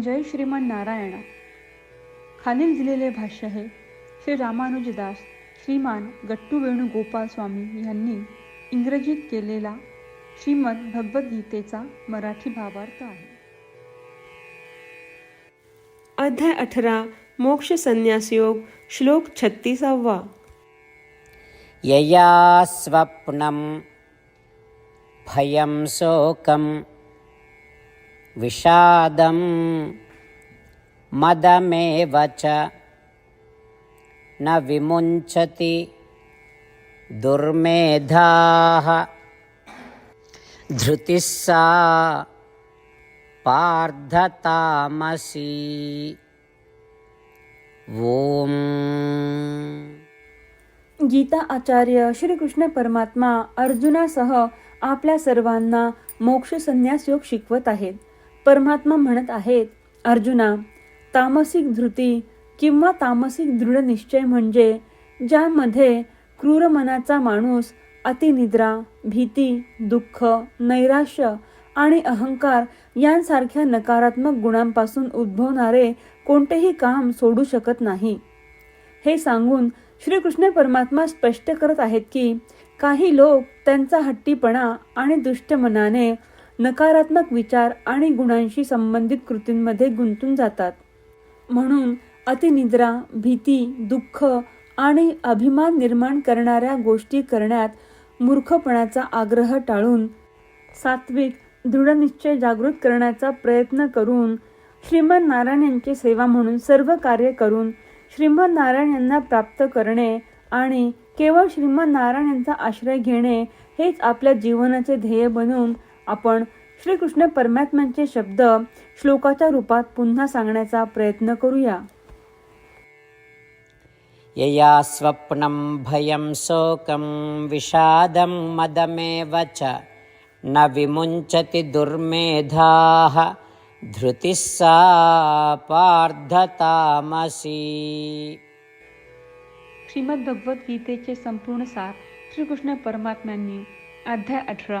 जय श्रीमन नारायणा. खालील दिलेले भाष्य हे श्री रामानुजदास श्रीमान गट्टू वेणुगोपाल स्वामी यांनी इंग्रजीत केलेला श्रीमद भगवद्गीतेचा मराठी भावार्थ आहे. अध्याय अठरा मोक्ष संन्यास योग श्लोक छत्तीसावा. यया स्वप्नं भयं शोकं विषादं मदमेव च न विमुञ्चति दुर्मेधाः। धृतिः सा पार्धतामसी। ॐ। गीता आचार्य श्रीकृष्ण परमात्मा अर्जुनासह आपल्या सर्वांना मोक्ष संन्यास योग शिकवत आहेत. परमात्मा म्हणत आहेत अर्जुना तामसिक धृती किंवा तामसिक दृढ निश्चय म्हणजे ज्यामध्ये क्रूर मनाचा माणूस अतिनिद्रा भीती दुःख नैराश्य आणि अहंकार यांसारख्या नकारात्मक गुणांपासून उद्भवणारे कोणतेही काम सोडू शकत नाही. हे सांगून श्रीकृष्ण परमात्मा स्पष्ट करत आहेत की काही लोक त्यांचा हट्टीपणा आणि दुष्ट मनाने नकारात्मक विचार आणि गुणांशी संबंधित कृतींमध्ये गुंतून जातात. म्हणून अतिनिद्रा भीती दुःख आणि अभिमान निर्माण करणाऱ्या गोष्टी करण्यात मूर्खपणाचा आग्रह टाळून सात्विक दृढनिश्चय जागृत करण्याचा प्रयत्न करून श्रीमद नारायण यांची सेवा म्हणून सर्व कार्य करून श्रीमद नारायण यांना प्राप्त करणे आणि केवळ श्रीमद नारायण यांचा आश्रय घेणे हेच आपल्या जीवनाचे ध्येय बनवून आपण श्रीकृष्ण परमात्म्यांचे शब्द श्लोकाच्या रूपात पुन्हा सांगण्याचा प्रयत्न करूया. यया स्वप्नं भयं शोकं विषादं मदमेव च। न विमुञ्चति दुर्मेधाः। धृतिः सा पार्धतामसी। श्रीमद भगवद्गीतेचे संपूर्ण सार श्रीकृष्ण परमात्म्यांनी अध्याय अठरा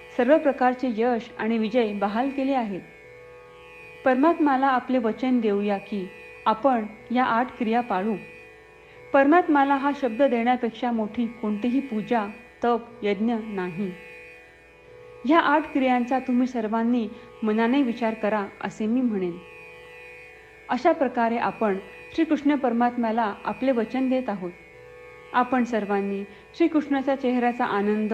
सर्व प्रकारचे यश आणि विजय बहाल केले आहेत. परमात्माला आपले वचन देऊया की आपण या आठ क्रिया पाळू. परमात्माला हा शब्द देण्यापेक्षा मोठी कोणतीही पूजा तप यज्ञ नाही. ह्या आठ क्रियांचा तुम्ही सर्वांनी मनाने विचार करा असे मी म्हणेन. अशा प्रकारे आपण श्रीकृष्ण परमात्म्याला आपले वचन देत आहोत. आपण सर्वांनी श्रीकृष्णाच्या चेहऱ्याचा आनंद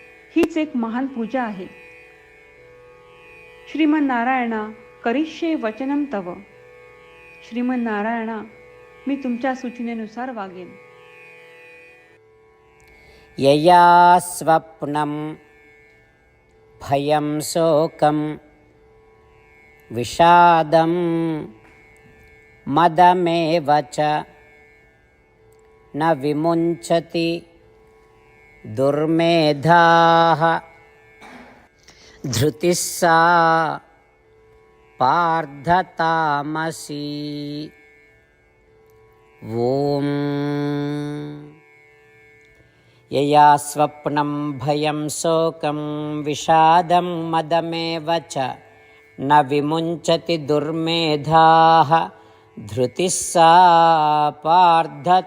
हीच एक महान पूजा आहे. श्रीमन नारायणा करिष्ये वचनम तव. श्रीमन नारायणा मी तुमच्या सूचनेनुसार वागेन. यया स्वप्नं भयं शोकं विषादं मदमेव च न विमुञ्चति। दुर्मेधाः। धृतिः सा पार्धतामसी। ॐ यया स्वप्नं भयं शोकं विषादं मदमेव च न विमुञ्चति दुर्मेधाः। धृतिः सा पार्धतामसी।